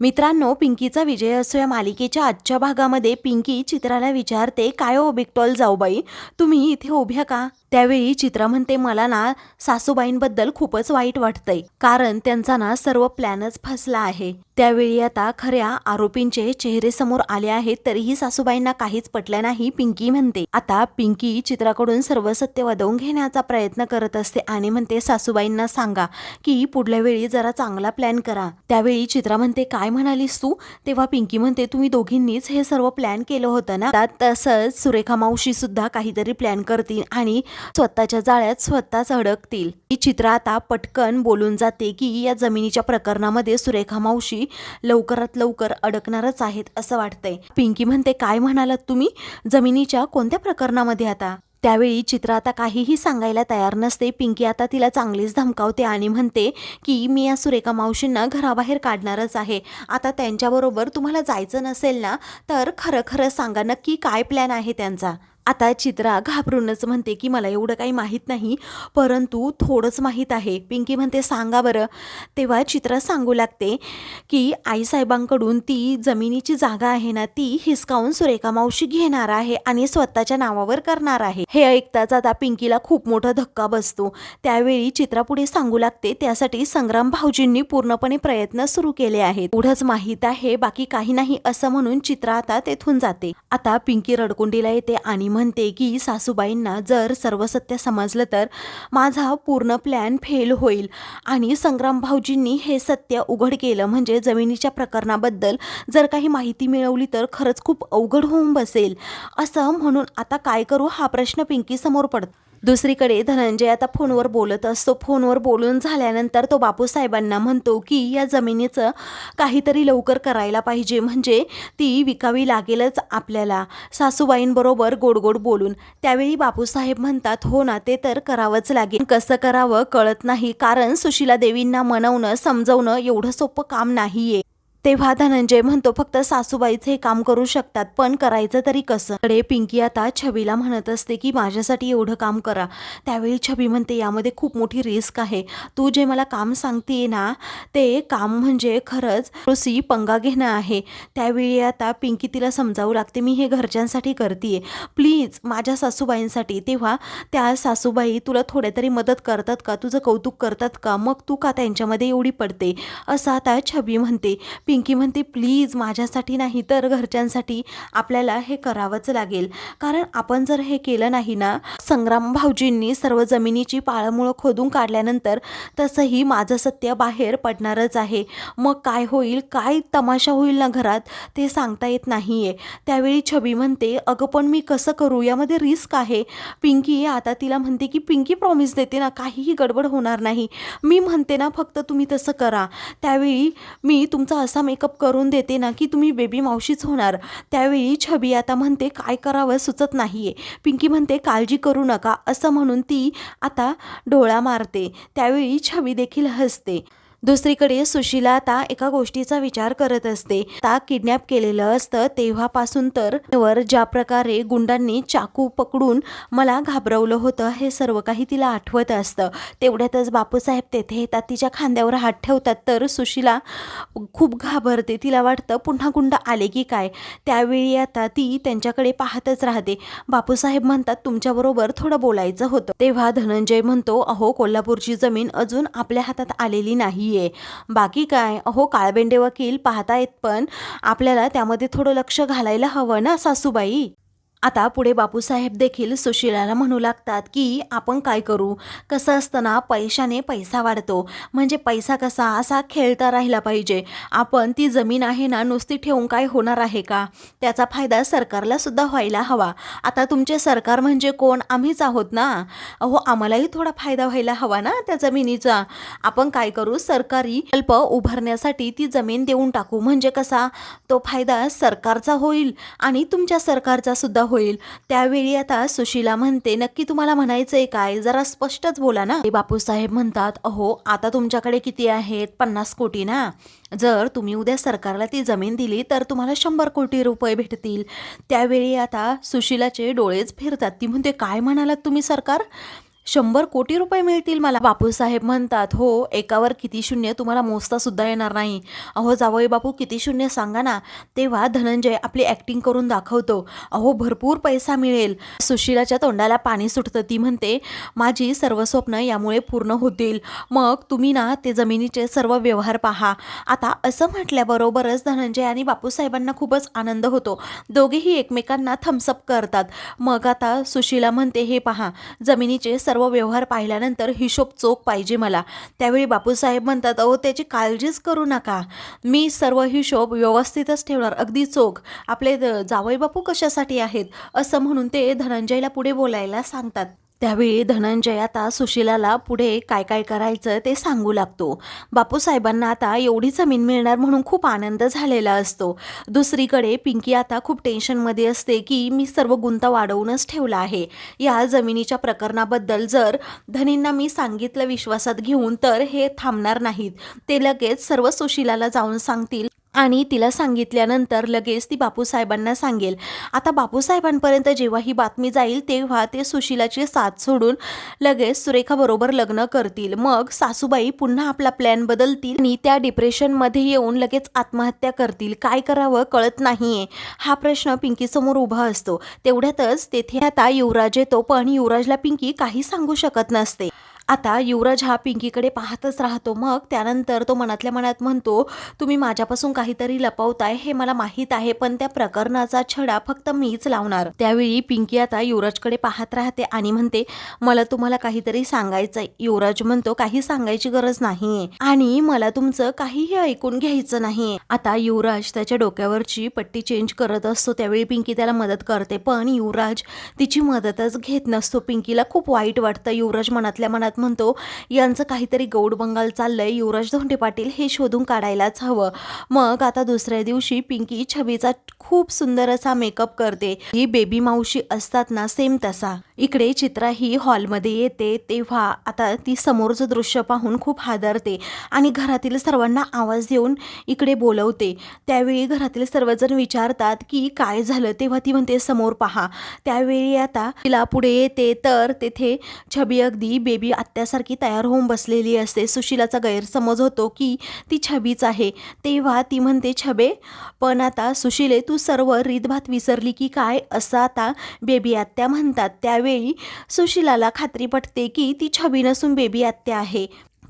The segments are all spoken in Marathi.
मित्रांनो पिंकीचा विजय असो या मालिकेच्या आजच्या भागामध्ये पिंकी चित्राला विचारते काय हो ओ बिकटॉल जाऊबाई? तुम्ही इथे उभ्या का? त्यावेळी चित्रा म्हणते मला ना सासूबाईंबद्दल खूपच वाईट वाटतंय कारण त्यांचा ना सर्व प्लॅनच फसला आहे. त्यावेळी आता खऱ्या आरोपींचे चेहरे समोर आले आहेत तरीही सासूबाईंना काहीच पटलं नाही पिंकी म्हणते. आता पिंकी चित्राकडून सर्व सत्य वदवून घेण्याचा प्रयत्न करत असते आणि म्हणते सासूबाईंना सांगा की पुढल्या वेळी जरा चांगला प्लॅन करा. त्यावेळी चित्रा म्हणते काय म्हणालीस तू? तेव्हा पिंकी म्हणते तुम्ही दोघींनीच हे सर्व प्लॅन केलं होतं ना? आता तसंच सुरेखा मावशी सुद्धा काहीतरी प्लॅन करतील आणि स्वतःच्या जाळ्यात स्वतःच अडकतील. ही चित्रा आता पटकन बोलून जाते की या जमिनीच्या प्रकरणामध्ये सुरेखा मावशी लवकरात लवकर अडकणारच आहेत असं वाटतंय. पिंकी म्हणते काय म्हणालात तुम्ही? जमिनीच्या कोणत्या प्रकरणामध्ये आता? त्यावेळी चित्रा आता काहीही सांगायला तयार नसते. पिंकी आता तिला चांगलीच धमकावते आणि म्हणते की मी या सुरेखा मावशींना घराबाहेर काढणारच आहे. आता त्यांच्याबरोबर तुम्हाला जायचं नसेल ना तर खरं खरं सांगा. नक्की काय प्लॅन आहे त्यांचा? आता चित्रा घाबरूनच म्हणते की मला एवढं काही माहीत नाही परंतु थोडंच माहीत आहे. पिंकी म्हणते सांगा बरं. तेव्हा चित्रा सांगू लागते की आईसाहेबांकडून ती जमिनीची जागा आहे ना ती हिसकावून सुरेखा मावशी घेणार आहे आणि स्वतःच्या नावावर करणार आहे. हे ऐकताच आता पिंकीला खूप मोठा धक्का बसतो. त्यावेळी चित्रा पुढे सांगू लागते त्यासाठी संग्राम भाऊजींनी पूर्णपणे प्रयत्न सुरू केले आहेत. पुढंच माहीत आहे बाकी काही नाही असं म्हणून चित्रा आता तेथून जाते. आता पिंकी रडकुंडीला येते आणि म्हणते की सासूबाईंना जर सर्व सत्य समजलं तर माझा पूर्ण प्लॅन फेल होईल. आणि संग्राम भाऊजींनी हे सत्य उघड केलं. म्हणजे जमिनीच्या प्रकरणाबद्दल जर काही माहिती मिळवली तर खरंच खूप अवघड होऊन बसेल. असं म्हणून आता काय करू? हा प्रश्न पिंकी समोर पडतो. दुसरीकडे धनंजय आता फोनवर बोलत असतो. फोनवर बोलून झाल्यानंतर तो बापूसाहेबांना म्हणतो की या जमिनीचं काहीतरी लवकर करायला पाहिजे. म्हणजे ती विकावी लागेलच आपल्याला. सासूबाईंबरोबर गोड गोड बोलून. त्यावेळी बापूसाहेब म्हणतात हो ना ते तर करावंच लागेल. कसं करावं कळत नाही. कारण सुशीला देवींना मनवणं समजवणं एवढं सोपं काम नाहीये. तेव्हा धनंजय म्हणतो फक्त सासूबाईच हे काम करू शकतात पण करायचं तरी कसं? कडे पिंकी आता छबीला म्हणत असते की माझ्यासाठी एवढं काम करा. त्यावेळी छबी म्हणते यामध्ये खूप मोठी रिस्क आहे. तू जे मला काम सांगते ना ते काम म्हणजे खरंच ऋषी पंगा घेणं आहे. त्यावेळी आता पिंकी तिला समजावू लागते मी हे घरच्यांसाठी करते प्लीज माझ्या सासूबाईंसाठी. तेव्हा त्या सासूबाई तुला थोड्या तरी मदत करतात का? तुझं कौतुक करतात का? मग तू का त्यांच्यामध्ये एवढी पडते? असं आता छबी म्हणते. पिंकी म्हणते प्लीज माझ्यासाठी नाही तर घरच्यांसाठी आपल्याला हे करावंच लागेल. कारण आपण जर हे केलं नाही ना संग्राम भाऊजींनी सर्व जमिनीची पाळमुळं खोदून काढल्यानंतर तसंही माझं सत्य बाहेर पडणारच आहे. मग काय होईल काय तमाशा होईल ना घरात ते सांगता येत नाही आहे त्यावेळी छबी म्हणते अगं पण मी कसं करू? यामध्ये रिस्क आहे. पिंकी आता तिला म्हणते की पिंकी प्रॉमिस देते ना काहीही गडबड होणार नाही. मी म्हणते ना फक्त तुम्ही तसं करा. त्यावेळी मी तुमचा असा मेकअप करून देते ना की तुम्ही बेबी मावशीच होणार. त्यावेळी छबी आता म्हणते काय करावं? सुचत नाही आहे पिंकी म्हणते काळजी करू नका. असं म्हणून ती आता डोळा मारते. त्यावेळी छबी देखील हसते. दुसरीकडे सुशीला आता एका गोष्टीचा विचार करत असते. ता किडनॅप केलेलं असतं तेव्हापासून तर वर ज्या प्रकारे गुंडांनी चाकू पकडून मला घाबरवलं होतं हे सर्व काही तिला आठवत असतं. तेवढ्यातच बापूसाहेब तेथे येतात तिच्या खांद्यावर हात ठेवतात तर सुशीला खूप घाबरते. तिला वाटतं पुन्हा गुंड आले की काय? त्यावेळी आता ती त्यांच्याकडे पाहतच राहते. बापूसाहेब म्हणतात तुमच्याबरोबर थोडं बोलायचं होतं. तेव्हा धनंजय म्हणतो अहो कोल्हापूरची जमीन अजून आपल्या हातात आलेली नाही. नाहीये. बाकी काय? अहो काळबेंडे वकील पाहतायत पण आपल्याला त्यामध्ये थोडं लक्ष घालायला हवं ना सासूबाई? आता पुढे बापूसाहेब देखील सुशिलाला म्हणू लागतात की आपण काय करू? कसं असताना पैशाने पैसा वाढतो. म्हणजे पैसा कसा? असा खेळता राहिला पाहिजे. आपण ती जमीन आहे ना नुसती ठेवून काय होणार आहे का? त्याचा फायदा सरकारला सुद्धा व्हायला हवा. आता तुमचे सरकार म्हणजे कोण? आम्हीच आहोत ना. अहो आम्हालाही थोडा फायदा व्हायला हवा ना त्या जमिनीचा. आपण काय करू? सरकारी प्रकल्प उभारण्यासाठी ती जमीन देऊन टाकू. म्हणजे कसा? तो फायदा सरकारचा होईल आणि तुमच्या सरकारचा सुद्धा होईल. त्यावेळी आता सुशीला म्हणते नक्की तुम्हाला म्हणायचंय काय? जरा स्पष्टच बोला ना. ते बापूसाहेब म्हणतात अहो आता तुमच्याकडे किती आहेत? पन्नास कोटी ना? जर तुम्ही उद्या सरकारला ती जमीन दिली तर तुम्हाला शंभर कोटी रुपये भेटतील. त्यावेळी आता सुशीलाचे डोळेच फिरतात. ती म्हणते काय म्हणालात तुम्ही सरकार? शंभर कोटी रुपये मिळतील मला. बापूसाहेब म्हणतात हो एकावर किती शून्य तुम्हाला मोजता सुद्धा येणार नाही. अहो जावई बापू किती शून्य सांगा ना. तेव्हा धनंजय आपली ॲक्टिंग करून दाखवतो. अहो भरपूर पैसा मिळेल. सुशिलाच्या तोंडाला पाणी सुटतं. ती म्हणते माझी सर्व स्वप्न यामुळे पूर्ण होतील. मग तुम्ही ना ते जमिनीचे सर्व व्यवहार पहा. आता असं म्हटल्याबरोबरच धनंजय आणि बापूसाहेबांना खूपच आनंद होतो. दोघेही एकमेकांना थम्सअप करतात. मग आता सुशिला म्हणते हे पहा जमिनीचे सर्व व्यवहार पाहिल्यानंतर हिशोब चोख पाहिजे मला. त्यावेळी बापूसाहेब म्हणतात अहो त्याची काळजीच करू नका. मी सर्व हिशोब व्यवस्थितच ठेवणार. अगदी चोख. आपले द- जावई बापू कशासाठी आहेत? असं म्हणून ते धनंजयला पुढे बोलायला सांगतात. त्यावेळी धनंजय आता सुशिलाला पुढे काय काय करायचं ते सांगू लागतो. बापूसाहेबांना आता एवढी जमीन मिळणार म्हणून खूप आनंद झालेला असतो. दुसरीकडे पिंकी आता खूप टेन्शनमध्ये असते की मी सर्व गुंता वाढवूनच ठेवला आहे. या जमिनीच्या प्रकरणाबद्दल जर धनींना मी सांगितलं विश्वासात घेऊन तर हे थांबणार नाहीत. ते लगेच सर्व सुशिलाला जाऊन सांगतील आणि तिला सांगितल्यानंतर लगेच ती बापूसाहेबांना सांगेल. आता बापूसाहेबांपर्यंत जेव्हा ही बातमी जाईल तेव्हा ते सुशिलाची साथ सोडून लगेच सुरेखाबरोबर लग्न करतील. मग सासूबाई पुन्हा आपला प्लॅन बदलतील आणि त्या डिप्रेशनमध्ये येऊन लगेच आत्महत्या करतील. काय करावं कळत नाहीये. हा प्रश्न पिंकीसमोर उभा असतो. तेवढ्यातच तेथे आता युवराज येतो पण युवराजला पिंकी काही सांगू शकत नसते. आता युवराज हा पिंकीकडे पाहतच राहतो. मग त्यानंतर तो मनातल्या मनात म्हणतो तुम्ही माझ्यापासून काहीतरी लपवताय हे मला माहीत आहे पण त्या प्रकरणाचा छडा फक्त मीच लावणार. त्यावेळी पिंकी आता युवराजकडे पाहत राहते आणि म्हणते मला तुम्हाला काहीतरी सांगायचंय. युवराज म्हणतो काही सांगायची गरज नाही आणि मला तुमचं काहीही ऐकून घ्यायचं नाही. आता युवराज त्याच्या डोक्यावरची पट्टी चेंज करत असतो. त्यावेळी पिंकी त्याला मदत करते पण युवराज तिची मदतच घेत नसतो. पिंकीला खूप वाईट वाटतं. युवराज मनातल्या मनात म्हणतो यांचं काहीतरी गौड बंगाल चाललंय युवराज धोंडे पाटील हे शोधून काढायलाच हवं. मग आता दुसऱ्या दिवशी पिंकी छबीचा खूप सुंदर असा मेकअप करते. ही बेबी मावशी असतात ना सेम तसा. इकडे चित्रा ही हॉलमध्ये येते तेव्हा आता ती समोरचं दृश्य पाहून खूप हादरते आणि घरातील सर्वांना आवाज देऊन इकडे बोलवते. त्यावेळी घरातील सर्वजण विचारतात की काय झालं? तेव्हा ती म्हणते समोर पहा. त्यावेळी आता तिला पुढे येते तर तेथे छबी अगदी बेबी आत्यासारखी तयार होऊन बसलेली असते. सुशिलाचा गैरसमज होतो की ती छबीच आहे. तेव्हा ती म्हणते छबे पण आता सुशिले तू सर्व रीतभात विसरली की काय? असं आता बेबी आत्या म्हणतात. त्यावेळी सुशिलाला खात्री पटते की ती छबी नसून बेबी आत्या आहे.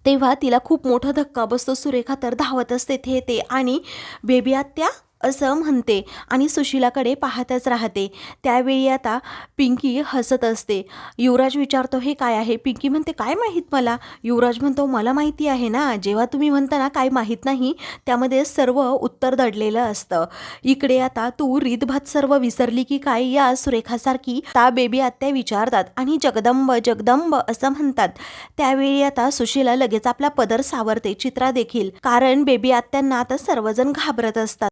तेव्हा तिला खूप मोठा धक्का बसतो. सुरेखा तर असते तेथे ते आणि बेबी आत्या असं म्हणते आणि सुशिलाकडे पाहतच राहते. त्यावेळी आता पिंकी हसत असते. युवराज विचारतो हे काय आहे? पिंकी म्हणते काय माहीत मला? युवराज म्हणतो मला माहिती आहे ना जेव्हा तुम्ही म्हणता ना काय माहीत नाही. त्यामध्ये सर्व उत्तर दडलेलं असतं. इकडे आता तू रीतभात सर्व विसरली की काय या सुरेखासारखी ता बेबी आत्या विचारतात आणि जगदंब जगदंब असं म्हणतात. त्यावेळी आता सुशीला लगेच आपला पदर सावरते चित्रा देखील. कारण बेबी आत्यांना आता सर्वजण घाबरत असतात.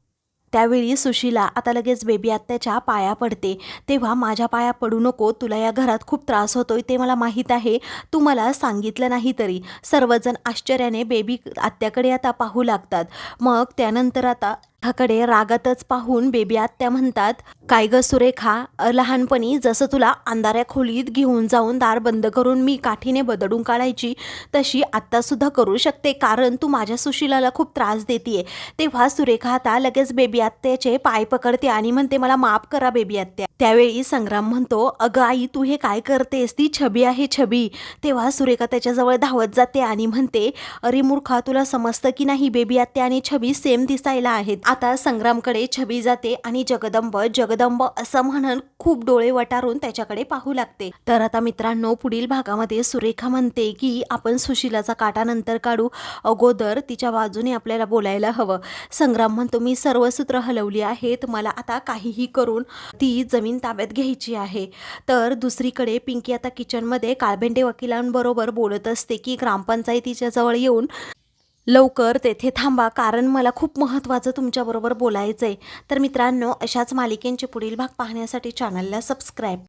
त्यावेळी सुशीला आता लगेच बेबी आत्याच्या पाया पडते. तेव्हा माझ्या पाया पडू नको तुला या घरात खूप त्रास होतोय ते मला माहीत आहे. तू मला सांगितलं नाही तरी. सर्वजण आश्चर्याने बेबी आत्याकडे आता पाहू लागतात. मग त्यानंतर आता कडे रागातच पाहून बेबी आत्या म्हणतात काय ग सुरेखा लहानपणी जसं तुला अंधाऱ्या खोलीत घेऊन जाऊन दार बंद करून मी काठीने बदडून काढायची तशी आत्तासुद्धा करू शकते कारण तू माझ्या सुशिलाला खूप त्रास देते तेव्हा सुरेखा आता लगेच बेबी आत्याचे पाय पकडते आणि म्हणते मला माफ करा बेबी आत्या. त्यावेळी संग्राम म्हणतो अगं आई तू हे काय करतेस? ती छबी आहे छबी. तेव्हा सुरेखा त्याच्याजवळ धावत जाते आणि म्हणते अरे मूर्खा तुला समजतं की नाही बेबी आत्या आणि छबी सेम दिसायला आहेत. आता संग्रामकडे छबी जाते आणि जगदंब जगदंब असं म्हणून खूप डोळे वटारून त्याच्याकडे पाहू लागते. तर आता मित्रांनो पुढील भागामध्ये सुरेखा म्हणते की आपण सुशिलाचा काटा नंतर काढू. अगोदर तिच्या बाजूने आपल्याला बोलायला हवं. संग्राम म्हणतो मी सर्व सूत्र हलवली आहेत मला आता काहीही करून ती जमीन ताब्यात घ्यायची आहे. तर दुसरीकडे पिंकी आता किचनमध्ये काळभेंडे वकिलांबरोबर बोलत असते की ग्रामपंचायतीच्या जवळ येऊन लवकर तेथे थांबा कारण मला खूप महत्त्वाचं तुमच्याबरोबर बोलायचं आहे तर मित्रांनो अशाच मालिकेंचे पुढील भाग पाहण्यासाठी चॅनलला सबस्क्राईब